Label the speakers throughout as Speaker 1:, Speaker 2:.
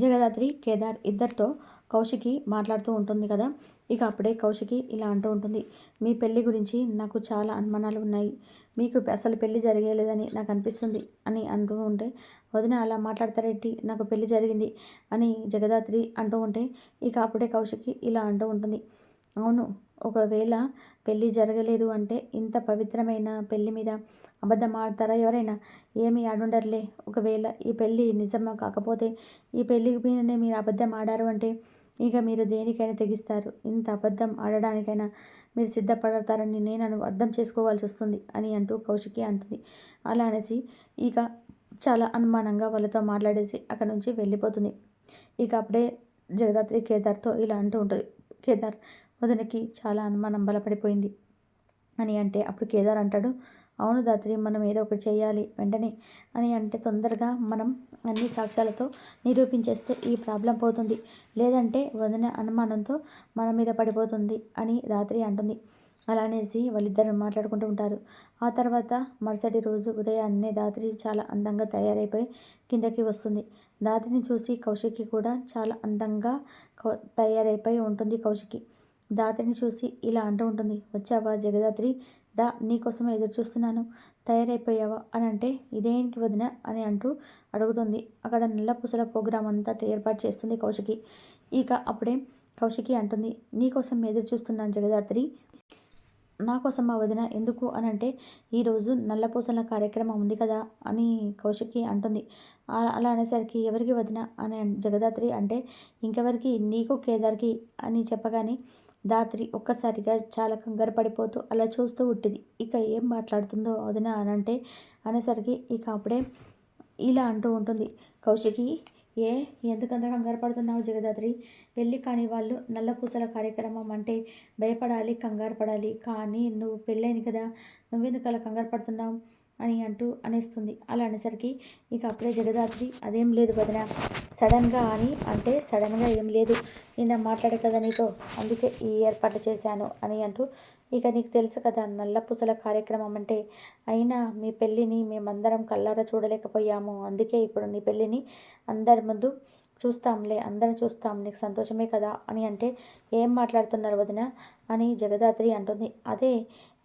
Speaker 1: జగదాత్రి కేదార్ ఇద్దరితో కౌశికి మాట్లాడుతూ ఉంటుంది కదా. ఇక అప్పుడే కౌశికి ఇలా అంటూ ఉంటుంది. మీ పెళ్ళి గురించి నాకు చాలా అనుమానాలు ఉన్నాయి. మీకు అసలు పెళ్ళి జరిగేలేదని నాకు అనిపిస్తుంది అని అంటూ ఉంటే వదిన అలా మాట్లాడతారేంటి? నాకు పెళ్ళి జరిగింది అని జగదాత్రి అంటూ ఉంటే ఇక అప్పుడే కౌశికి ఇలా అంటూ ఉంటుంది. అవును ఒకవేళ పెళ్ళి జరగలేదు అంటే ఇంత పవిత్రమైన పెళ్ళి మీద అబద్ధం ఆడతారా ఎవరైనా? ఏమీ ఆడుండర్లే. ఒకవేళ ఈ పెళ్ళి నిజమా కాకపోతే ఈ పెళ్ళి మీదనే మీరు అబద్ధం ఆడారు అంటే ఇక మీరు దేనికైనా తెగిస్తారు. ఇంత అబద్ధం ఆడడానికైనా మీరు సిద్ధపడతారని నేను అర్థం చేసుకోవాల్సి వస్తుంది అని అంటూ కౌశికి అంటుంది. అలా అనేసి ఇక చాలా అనుమానంగా వాళ్ళతో మాట్లాడేసి అక్కడ నుంచి వెళ్ళిపోతుంది. ఇక అప్పుడే జగదాత్రి కేదార్తో ఇలా అంటూ ఉంటుంది. కేదార్ వదినకి చాలా అనుమానం బలపడిపోయింది. అని అంటే అప్పుడు కేదార్ అంటాడు అవును దాత్రి మనం ఏదో ఒకటి చేయాలి వెంటనే అని అంటే తొందరగా మనం అన్ని సాక్ష్యాలతో నిరూపించేస్తే ఈ ప్రాబ్లం పోతుంది. లేదంటే వదిన అనుమానంతో మన మీద పడిపోతుంది అని రాత్రి అంటుంది. అలా అనేసి వాళ్ళిద్దరు మాట్లాడుకుంటూ ఉంటారు. ఆ తర్వాత మరుసటి రోజు ఉదయాన్నే దాత్రి చాలా అందంగా తయారైపోయి కిందకి వస్తుంది. దాత్రిని చూసి కౌశికి కూడా చాలా అందంగా తయారైపోయి ఉంటుంది కౌశికి. దాత్రిని చూసి ఇలా అంటూ ఉంటుంది. వచ్చావా జగదాత్రి? డా నీకోసం ఎదురు చూస్తున్నాను తయారైపోయావా? అని అంటే ఇదేంటి వదిన? అని అంటూ అడుగుతుంది. అక్కడ నల్లపూసల ప్రోగ్రాం అంతా ఏర్పాటు చేస్తుంది కౌశికి. ఇక అప్పుడే కౌశికి అంటుంది నీకోసం ఎదురు చూస్తున్నాను జగదాత్రి? నా కోసం మా వదిన? ఎందుకు? అని అంటే ఈరోజు నల్లపూసల కార్యక్రమం ఉంది కదా? అని కౌశికి అంటుంది. అలా అనేసరికి ఎవరికి వదిన? అని జగదాత్రి అంటే ఇంకెవరికి? నీకు కేదార్కి? అని చెప్పగానే దాత్రి ఒక్కసారిగా చాలా కంగారు పడిపోతూ అలా చూస్తూ ఉంటుంది. ఇక ఏం మాట్లాడుతుందో వదిన అని అంటే అనేసరికి ఇక అప్పుడే ఇలా అంటూ ఉంటుంది. కౌశికి ఏ ఎందుకంత కంగారు పడుతున్నావు జగదాత్రి? పెళ్ళి కాని వాళ్ళు నల్లపూసల కార్యక్రమం అంటే భయపడాలి కంగారు పడాలి. కానీ నువ్వు పెళ్ళైంది కదా నువ్వెందుకు అలా కంగారు పడుతున్నావు? అని అంటూ అనేస్తుంది. అలా అనేసరికి ఇక అప్పుడే జగదాత్రి అదేం లేదు వదిన సడన్గా అని అంటే సడన్గా ఏం లేదు. నిన్న మాట్లాడే కదా నీతో అందుకే ఈ ఏర్పాటు చేశాను అని అంటూ ఇక నీకు తెలుసు కదా నల్ల పూసల కార్యక్రమం అంటే అయినా మీ పెళ్ళిని మేమందరం కల్లారా చూడలేకపోయాము. అందుకే ఇప్పుడు నీ పెళ్ళిని అందరి ముందు చూస్తాంలే అందరం చూస్తాం నీకు సంతోషమే కదా అని అంటే ఏం మాట్లాడుతున్నారు వదిన? అని జగదాత్రి అంటుంది. అదే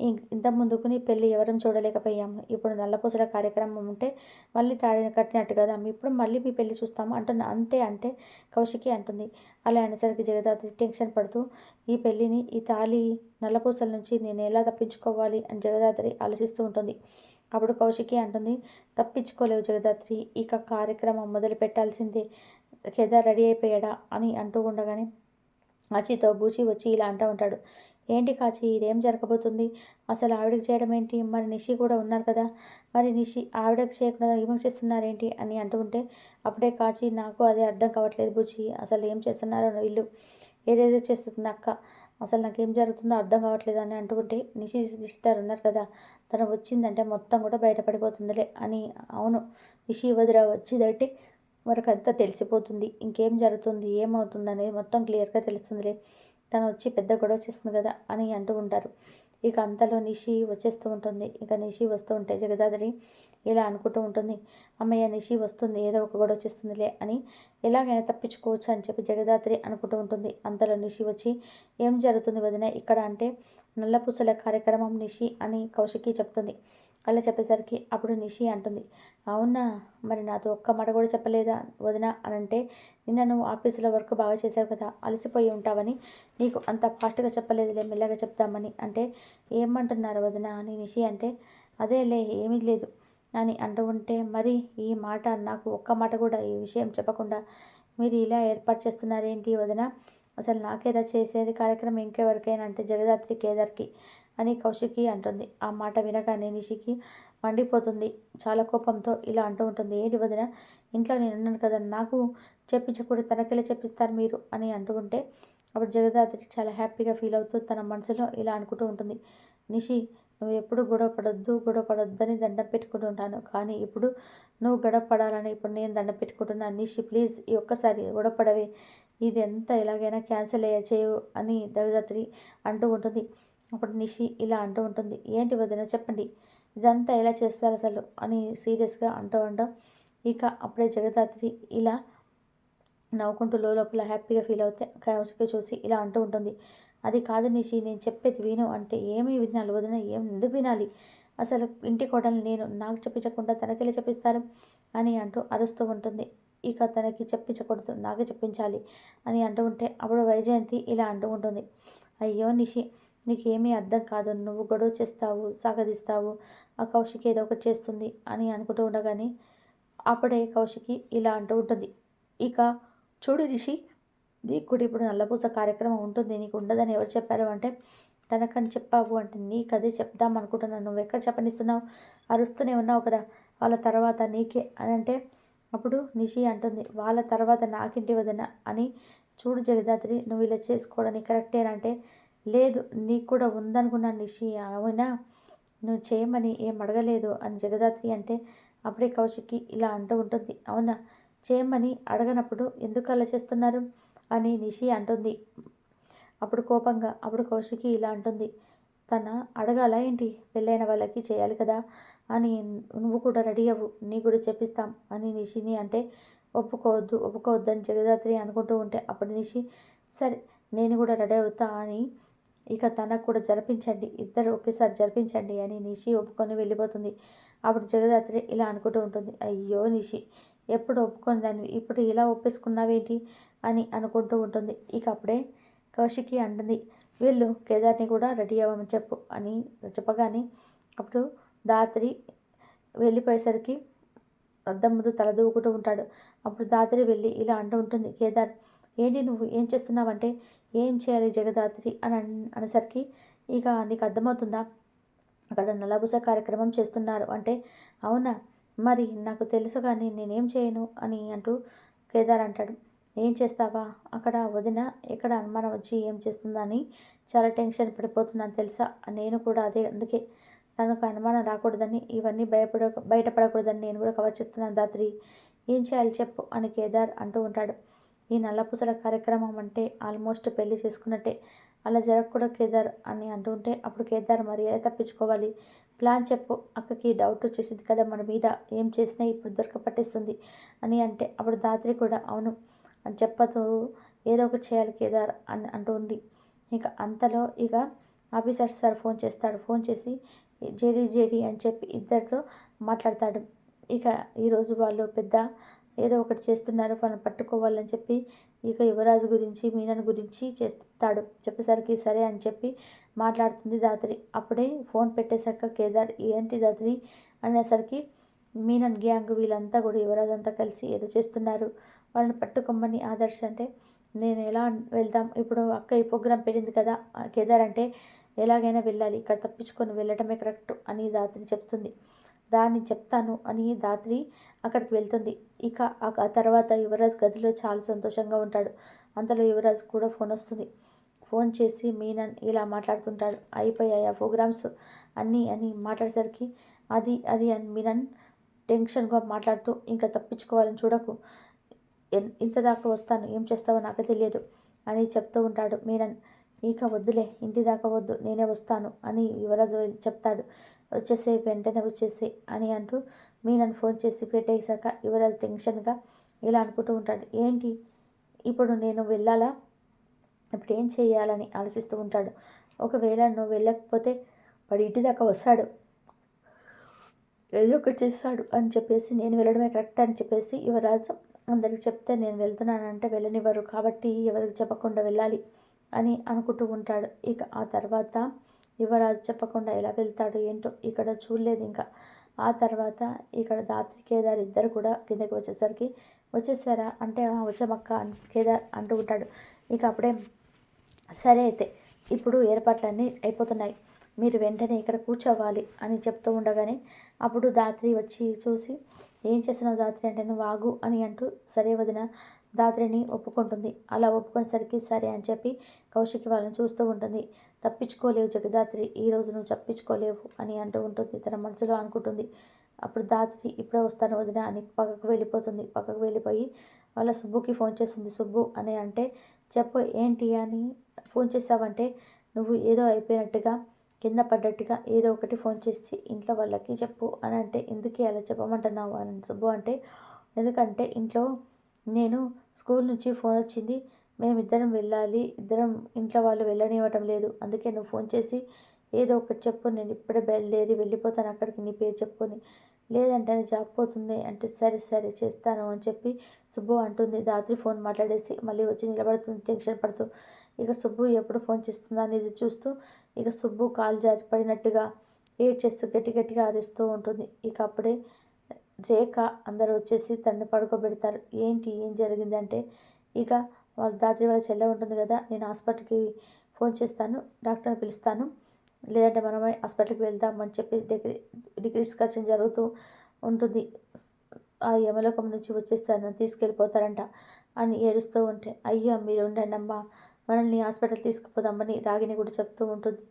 Speaker 1: ఇంత ముందుకుని పెళ్ళి ఎవరం చూడలేకపోయాము. ఇప్పుడు నల్లపూసల కార్యక్రమం ఉంటే మళ్ళీ తాడిని కట్టినట్టు కదా ఇప్పుడు మళ్ళీ మీ పెళ్ళి చూస్తాము అంటున్న అంతే అంటే కౌశికి అంటుంది. అలా అనేసరికి జగదాత్రి టెన్షన్ పడుతూ ఈ పెళ్ళిని ఈ తాళి నల్లపూసల నుంచి నేను ఎలా తప్పించుకోవాలి అని జగదాత్రి ఆలోచిస్తూ ఉంటుంది. అప్పుడు కౌశికి అంటుంది తప్పించుకోలేవు జగదాత్రి ఇక కార్యక్రమం మొదలు పెట్టాల్సిందే కేదార్ రెడీ అయిపోయాడా అని అంటూ ఉండగానే అచితో బూచి వచ్చి ఇలా అంటూ ఉంటాడు. ఏంటి కాచి ఇదేం జరగబోతుంది? అసలు ఆవిడకి చేయడం ఏంటి? మరి నిషి కూడా ఉన్నారు కదా. మరి నిషి ఆవిడకి చేయకుండా ఈమెకు చేస్తున్నారేంటి అని అంటూ ఉంటే అప్పుడే కాచి నాకు అదే అర్థం కావట్లేదు బుచి అసలు ఏం చేస్తున్నారో వీళ్ళు ఏదేదో చేస్తుంది అక్క. అసలు నాకేం జరుగుతుందో అర్థం కావట్లేదు అని అంటుంటే నిషి సిస్టర్ ఉన్నారు కదా. తను వచ్చిందంటే మొత్తం కూడా బయటపడిపోతుందిలే అని. అవును నిషి వదిరా వచ్చిందంటే అంతా తెలిసిపోతుంది. ఇంకేం జరుగుతుంది? ఏమవుతుంది? అనేది మొత్తం క్లియర్గా తెలుస్తుందిలే. తను వచ్చి పెద్ద గొడవ చేస్తుంది కదా అని అంటూ ఉంటారు. ఇక అంతలో నిషి వచ్చేస్తూ ఉంటుంది. ఇక నిషి వస్తూ ఉంటే జగదాదరి ఇలా అనుకుంటూ ఉంటుంది. అమ్మయ్య నిషి వస్తుంది. ఏదో ఒక గొడవ చేస్తుందిలే అని ఎలాగైనా తప్పించుకోవచ్చు అని చెప్పి జగదాద్రి అనుకుంటూ ఉంటుంది. అంతలో నిషి వచ్చి ఏం జరుగుతుంది వదిన? ఇక్కడ అంటే నల్లపూసల కార్యక్రమం నిషి అని కౌశికి చెప్తుంది. అలా చెప్పేసరికి అప్పుడు నిషి అంటుంది అవునా? మరి నాతో ఒక్క మాట కూడా చెప్పలేదా? వదిన అని అంటే నిన్న నువ్వు ఆఫీసులో వర్క్ బాగా చేసావు కదా అలసిపోయి ఉంటావని నీకు అంత ఫాస్ట్గా చెప్పలేదులే మెల్లగా చెప్తామని అంటే ఏమంటున్నారు వదిన? అని నిషి అంటే అదేలే ఏమీ లేదు. అని అంటూ ఉంటే మరి ఈ మాట నాకు ఒక్క మాట కూడా ఈ విషయం చెప్పకుండా మీరు ఇలా ఏర్పాటు చేస్తున్నారేంటి వదిన? అసలు నాకేదా చేసేది కార్యక్రమం ఇంకెవరికైనా? అంటే జగదాత్రి కేదార్కి అని కౌశికి అంటుంది. ఆ మాట వినగానే నిషికి మండిపోతుంది. చాలా కోపంతో ఇలా అంటూ ఉంటుంది. ఏంటి వదిన ఇంట్లో నేను ఉన్నాను కదా నాకు చెప్పించకూడదు తనకెళ్ళి చెప్పిస్తారు మీరు? అని అంటూ ఉంటే అప్పుడు జగదాత్రి చాలా హ్యాపీగా ఫీల్ అవుతూ తన మనసులో ఇలా అనుకుంటూ ఉంటుంది. నిషి నువ్వు ఎప్పుడు గొడవ పడొద్దు గొడవ పడొద్దని దండం పెట్టుకుంటూ ఉంటాను. కానీ ఇప్పుడు నువ్వు గొడవ పడాలని ఇప్పుడు నేను దండం పెట్టుకుంటున్నాను నిషి ప్లీజ్ ఈ ఒక్కసారి గొడవ పడవే ఇది ఎంత ఎలాగైనా క్యాన్సిల్ అయ్యే చేయు అని జగదాత్రి అంటూ ఉంటుంది. అప్పుడు నిషి ఇలా అంటూ ఉంటుంది. ఏంటి వదిన చెప్పండి. ఇదంతా ఎలా చేస్తారు అసలు? అని సీరియస్గా అంటూ ఉంటాం ఇక అప్పుడే జగదాత్రి ఇలా నవ్వుకుంటూ లోపల హ్యాపీగా ఫీల్ అవుతే కౌశిక చూసి ఇలా అంటూ ఉంటుంది. అది కాదు నిషి నేను చెప్పేది విను. అంటే ఏమి వినాలి వదిన ఏం ఎందుకు వినాలి? అసలు ఇంటి కోడలు నేను నాకు చెప్పించకుండా తనకెళ్ళి చెప్పిస్తారు? అని అంటూ అరుస్తూ ఉంటుంది. ఇక తనకి చెప్పించకూడదు నాకే చెప్పించాలి అని అంటూ ఉంటే అప్పుడు వైజయంతి ఇలా అంటూ ఉంటుంది. అయ్యో నిషి నీకేమీ అర్థం కాదు. నువ్వు గొడవ చేస్తావు సాగదీస్తావు. ఆ కౌశికి ఏదో ఒకటి చేస్తుంది అని అనుకుంటూ ఉండగానే అప్పుడే కౌశికి ఇలా అంటూ ఉంటుంది. ఇక చూడు రిషి నీకు కూడా ఇప్పుడు నల్లపూస కార్యక్రమం ఉంటుంది. నీకు ఉండదని ఎవరు చెప్పారు అంటే తనకని చెప్పావు అంటే నీకు అదే చెప్దాం అనుకుంటున్నాను. నువ్వు ఎక్కడ చెప్పనిస్తున్నావు? అరుస్తూనే ఉన్నావు కదా. వాళ్ళ తర్వాత నీకే అని అంటే అప్పుడు నిషి అంటుంది వాళ్ళ తర్వాత నాకింటి వదన అని. చూడు జగదాత్రి నువ్వు ఇలా చేసుకోవడానికి కరెక్టేనంటే లేదు నీకు కూడా ఉందనుకున్నాను నిషి అవునా నువ్వు చేయమని ఏం అడగలేదు అని జగదాత్రి అంటే అప్పుడే కౌశికి ఇలా అంటూ ఉంటుంది. అవునా? చేయమని అడగనప్పుడు ఎందుకు అలా చేస్తున్నారు? అని నిషి అంటుంది. అప్పుడు కోపంగా అప్పుడు కౌశికి ఇలా అంటుంది. తన అడగాల ఏంటి? పెళ్ళైన వాళ్ళకి చేయాలి కదా అని నువ్వు కూడా రెడీ అవ్వు నీ కూడా చెప్పిస్తాం అని నిషిని అంటే ఒప్పుకోవద్దు ఒప్పుకోవద్దు అని జగదాత్రి అనుకుంటూ ఉంటే అప్పుడు నిషి సరే నేను కూడా రెడీ అవుతా అని ఇక తనకు కూడా జరిపించండి ఇద్దరు ఒకేసారి జరిపించండి అని నిషి ఒప్పుకొని వెళ్ళిపోతుంది. అప్పుడు జగదాత్రి ఇలా అనుకుంటూ ఉంటుంది. అయ్యో నిషి ఎప్పుడు ఒప్పుకొని దాన్ని ఇప్పుడు ఇలా ఒప్పేసుకున్నావేంటి అని అనుకుంటూ ఉంటుంది. ఇక అప్పుడే కౌశికి అంటుంది వీళ్ళు కేదార్ని కూడా రెడీ అవ్వమని చెప్పు అని చెప్పగానే అప్పుడు దాత్రి వెళ్ళిపోయేసరికి అద్దం ముందు తల దూకుంటూ ఉంటాడు. అప్పుడు దాత్రి వెళ్ళి ఇలా అంటూ ఉంటుంది కేదార్ ఏంటి నువ్వు? ఏం చేస్తున్నావంటే? ఏం చేయాలి జగదాత్రి? అని అనేసరికి ఇక నీకు అర్థమవుతుందా? అక్కడ నల్లబుస కార్యక్రమం చేస్తున్నారు. అంటే అవునా? మరి నాకు తెలుసు కానీ నేనేం చేయను? అని అంటూ కేదార్ అంటాడు. ఏం చేస్తావా? అక్కడ వదిన ఎక్కడ అనుమానం వచ్చి ఏం చేస్తుందని చాలా టెన్షన్ పడిపోతున్నాను తెలుసా? నేను కూడా అదే అందుకే తనకు అనుమానం రాకూడదని ఇవన్నీ భయపడ బయటపడకూడదని నేను కూడా కవర్ చేస్తున్నాను దాత్రి. ఏం చేయాలి చెప్పు అని కేదార్ అంటూ ఉంటాడు. ఈ నల్లపూసల కార్యక్రమం అంటే ఆల్మోస్ట్ పెళ్ళి చేసుకున్నట్టే. అలా జరగకూడదు కేదార్ అని అంటుంటే అప్పుడు కేదార్ మరి ఎలా తప్పించుకోవాలి. ప్లాన్ చెప్పు అక్కకి డౌట్ వచ్చేసింది కదా మన మీద. ఏం చేసినా ఇప్పుడు దొరక పట్టేస్తుంది అని అంటే అప్పుడు దాత్రి కూడా అవును అని చెప్పదు ఏదో ఒకటి చేయాలి కేదార్ అని అంటుంది. ఇక అంతలో ఇక ఆఫీసర్ సార్ ఫోన్ చేస్తాడు. ఫోన్ చేసి జేడీ జేడీ అని చెప్పి ఇద్దరితో మాట్లాడతాడు. ఇక ఈరోజు వాళ్ళు పెద్ద ఏదో ఒకటి చేస్తున్నారు వాళ్ళని పట్టుకోవాలని చెప్పి ఇక యువరాజు గురించి మీనన్ గురించి చేస్తాడు. చెప్పేసరికి సరే అని చెప్పి మాట్లాడుతుంది దాత్రి. అప్పుడే ఫోన్ పెట్టేశాక కేదార్ ఏంటి దాత్రి? అనేసరికి మీనన్ గ్యాంగ్ వీళ్ళంతా కూడా యువరాజు అంతా కలిసి ఏదో చేస్తున్నారు. వాళ్ళని పట్టుకోమని ఆదర్శ అంటే నేను ఎలా వెళ్దాం? ఇప్పుడు అక్క ఈ ప్రోగ్రాం పెట్టింది కదా కేదార్ అంటే ఎలాగైనా వెళ్ళాలి ఇక్కడ తప్పించుకొని వెళ్ళటమే కరెక్ట్ అని దాత్రి చెప్తుంది. రాని చెప్తాను అని దాత్రి అక్కడికి వెళ్తుంది. ఇక ఆ తర్వాత యువరాజ్ గదిలో చాలా సంతోషంగా ఉంటాడు. అంతలో యువరాజ్ కూడా ఫోన్ వస్తుంది. ఫోన్ చేసి మీనన్ ఇలా మాట్లాడుతుంటాడు. అయిపోయాయి ఆ ప్రోగ్రామ్స్? అన్నీ అని మాట్లాడేసరికి అది అది అని మీనన్ టెన్షన్గా మాట్లాడుతూ ఇంకా తప్పించుకోవాలని చూడకు. ఇంత దాకా వస్తాను. ఏం చేస్తావో నాకు తెలియదు అని చెప్తూ ఉంటాడు మీనన్. ఇక వద్దులే ఇంటి దాకా వద్దు నేనే వస్తాను అని యువరాజు చెప్తాడు. వచ్చేసే వెంటనే వచ్చేసే అని అంటూ మీనని ఫోన్ చేసి పెట్టేశాక యువరాజ్ టెన్షన్గా ఇలా అనుకుంటూ ఉంటాడు. ఏంటి? ఇప్పుడు నేను వెళ్ళాలా? ఇప్పుడు ఏం చేయాలని ఆలోచిస్తూ ఉంటాడు. ఒకవేళ నువ్వు వెళ్ళకపోతే వాడు ఇంటి దాకా వస్తాడు. ఏదో ఒకటి చేస్తాడు అని చెప్పేసి నేను వెళ్ళడమే కరెక్ట్ అని చెప్పేసి యువరాజు అందరికి చెప్తే నేను వెళ్తున్నానంటే వెళ్ళనివ్వరు కాబట్టి ఎవరికి చెప్పకుండా వెళ్ళాలి అని అనుకుంటూ ఉంటాడు. ఇక ఆ తర్వాత యువరాజు చెప్పకుండా ఎలా వెళ్తాడు ఏంటో ఇక్కడ చూడలేదు ఇంకా. ఆ తర్వాత ఇక్కడ దాత్రి కేదార్ ఇద్దరు కూడా కిందకి వచ్చేసరికి వచ్చేసారా? అంటే వచ్చామక్క కేదార్ అంటూ ఉంటాడు. ఇక అప్పుడే సరే అయితే ఇప్పుడు ఏర్పాట్లన్నీ అయిపోతున్నాయి. మీరు వెంటనే ఇక్కడ కూర్చోవాలి అని చెప్తూ ఉండగానే అప్పుడు దాత్రి వచ్చి చూసి ఏం చేస్తున్నావు దాత్రి? అంటే నువ్వు వాగు అని అంటూ సరే వదిన దాత్రిని ఒప్పుకుంటుంది. అలా ఒప్పుకునేసరికి సరే అని చెప్పి కౌశికి వాళ్ళని చూస్తూ ఉంటుంది. తప్పించుకోలేవు జగదాత్రి ఈరోజు నువ్వు తప్పించుకోలేవు అని అంటూ ఉంటుంది తన మనసులో అనుకుంటుంది. అప్పుడు దాత్రి ఇప్పుడే వస్తాను వదిన అని పక్కకు వెళ్ళిపోతుంది. పక్కకు వెళ్ళిపోయి వాళ్ళ సుబ్బుకి ఫోన్ చేస్తుంది. సుబ్బు అని అంటే చెప్పు ఏంటి అని ఫోన్ చేసావంటే నువ్వు ఏదో అయిపోయినట్టుగా కింద పడ్డట్టుగా ఏదో ఒకటి ఫోన్ చేసి ఇంట్లో వాళ్ళకి చెప్పు అని అంటే ఎందుకే అలా చెప్పమంటున్నావు అని సుబ్బు అంటే ఎందుకంటే ఇంట్లో నేను స్కూల్ నుంచి ఫోన్ వచ్చింది మేమిద్దరం వెళ్ళాలి. ఇద్దరం ఇంట్లో వాళ్ళు వెళ్ళనివ్వటం లేదు. అందుకే నువ్వు ఫోన్ చేసి ఏదో ఒకటి చెప్పు. నేను ఇప్పుడే బయలుదేరి వెళ్ళిపోతాను అక్కడికి. నీ పేరు చెప్పుకొని. లేదంటే అని జాబ్ పోతుంది అంటే సరే సరే చేస్తాను అని చెప్పి సుబ్బు అంటుంది. రాత్రి ఫోన్ మాట్లాడేసి మళ్ళీ వచ్చి నిలబడుతుంది. టెన్షన్ పడుతూ ఇక సుబ్బు ఎప్పుడు ఫోన్ చేస్తుందా అనేది చూస్తూ ఇక సుబ్బు కాలు జారి పడినట్టుగా చేస్తూ గట్టి గట్టిగా అరిస్తూ ఉంటుంది. ఇక అప్పుడే రేఖ అందరూ వచ్చేసి తన్ని పడుకోబెడతారు. ఏంటి? ఏం జరిగిందంటే ఇక వాళ్ళ దాత్రి వాళ్ళ చెల్లె ఉంటుంది కదా నేను హాస్పిటల్కి ఫోన్ చేస్తాను డాక్టర్ని పిలుస్తాను. లేదంటే మనమే హాస్పిటల్కి వెళ్దామని చెప్పి డిగ్రీ డిస్కషన్ జరుగుతూ ఉంటుంది. ఆ యమలోకం నుంచి వచ్చేస్తాను తీసుకెళ్ళిపోతారంట అని ఏడుస్తూ ఉంటే అయ్యో మీరు ఉండండి అమ్మా మనల్ని హాస్పిటల్ తీసుకుపోదామని రాగిని కూడా చెప్తూ ఉంటుంది.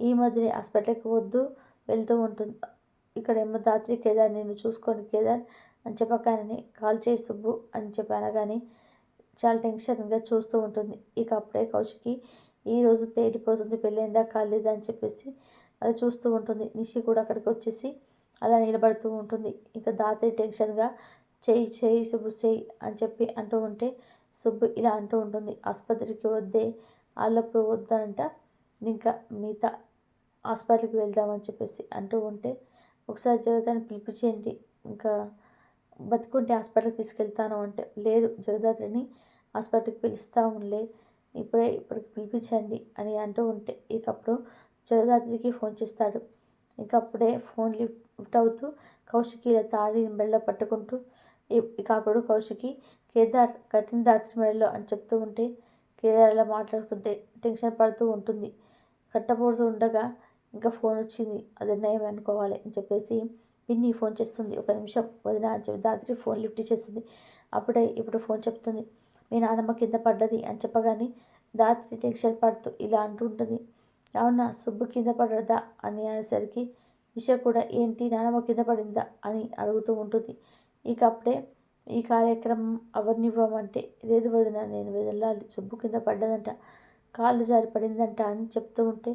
Speaker 1: ఈ మధ్యనే హాస్పిటల్కి వద్దు వెళ్తూ ఉంటుంది. ఇక్కడ ఏమో దాత్రి కేదార్ నేను చూసుకొని కేదార్ అని చెప్పగానే కాల్ చేయి సుబ్బు అని చెప్పి అనగానే చాలా టెన్షన్గా చూస్తూ ఉంటుంది. ఇక అప్పుడే కౌశికి ఈరోజు తేలిపోతుంది పెళ్ళైందా కాలేదా అని చెప్పేసి అలా చూస్తూ ఉంటుంది. నిషి కూడా అక్కడికి వచ్చేసి అలా నిలబడుతూ ఉంటుంది. ఇంకా దాత్రి టెన్షన్గా చేయి చేయి సుబ్బు చెయ్యి అని చెప్పి అంటూ ఉంటే సుబ్బు ఇలా అంటూ ఉంటుంది. ఆసుపత్రికి వద్దే వాళ్ళప్పుడు వద్దనంట ఇంకా మిగతా హాస్పిటల్కి వెళ్దామని చెప్పేసి అంటూ ఉంటే ఒకసారి జగతాన్ని పిలిపించేయండి ఇంకా బతుకుంటే హాస్పిటల్కి తీసుకెళ్తాను అంటే లేదు జగదాత్రిని హాస్పిటల్కి పిలుస్తా ఉండే ఇప్పుడే ఇప్పటికి పిలిపించండి అని అంటూ ఉంటే ఇకప్పుడు జగదాత్రికి ఫోన్ చేస్తాడు. ఇక అప్పుడే ఫోన్ లిఫ్ట్ అవుతూ కౌశికి తాడి మెళ్ళ పట్టుకుంటూ ఇక అప్పుడు కౌశికి కేదార్ కఠిన దాత్రి మెడలో అని చెప్తూ ఉంటే కేదార్ అలా మాట్లాడుతుంటే టెన్షన్ పడుతూ ఉంటుంది. కట్టబోతూ ఉండగా ఇంకా ఫోన్ వచ్చింది అది నయం అనుకోవాలి అని చెప్పేసి పిన్ని ఫోన్ చేస్తుంది. ఒక నిమిషం వదిన అని చెప్పి దాత్రి ఫోన్ లిఫ్ట్ చేస్తుంది. అప్పుడే ఇప్పుడు ఫోన్ చెప్తుంది. మీ నాన్నమ్మ కింద పడ్డది అని చెప్పగానే దాత్రి టెన్షన్ పడుతూ ఇలా అంటుంటుంది అవునా సుబ్బు కింద పడదా అని అనేసరికి ఇష కూడా ఏంటి నానమ్మ కింద పడిందా అని అడుగుతూ ఉంటుంది. ఇక అప్పుడే ఈ కార్యక్రమం అవనివ్వమంటే లేదు వదిన నేను వెళ్ళాలి. సుబ్బు కింద పడ్డదంట కాళ్ళు జారి పడిందంట అని చెప్తూ ఉంటే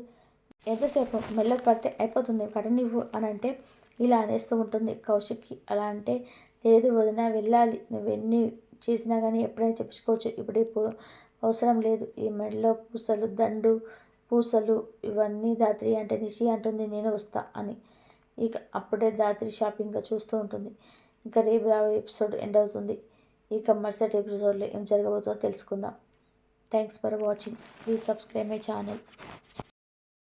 Speaker 1: ఎంతసేపు మెల్లకి పడితే అయిపోతుంది పడనివ్వు అని అంటే ఇలా అనేస్తూ ఉంటుంది. కౌశిక్కి అలా అంటే లేదు వదిన వెళ్ళాలి. నువ్వు ఎన్ని చేసినా కానీ ఎప్పుడైనా చెప్పుకోవచ్చు ఇప్పుడే అవసరం లేదు. ఈ మెడలో పూసలు దండు పూసలు ఇవన్నీ దాత్రి అంటే నిషి అంటుంది నేను వస్తా అని. ఇక అప్పుడే దాత్రి షాపింగ్గా చూస్తూ ఉంటుంది. ఇంకా రేపు రాబోయే ఎపిసోడ్ ఎండ్ అవుతుంది. ఇక మరుసటి ఎపిసోడ్లో ఏం జరగబోతుందో తెలుసుకుందాం. Thanks for watching. Please subscribe my channel.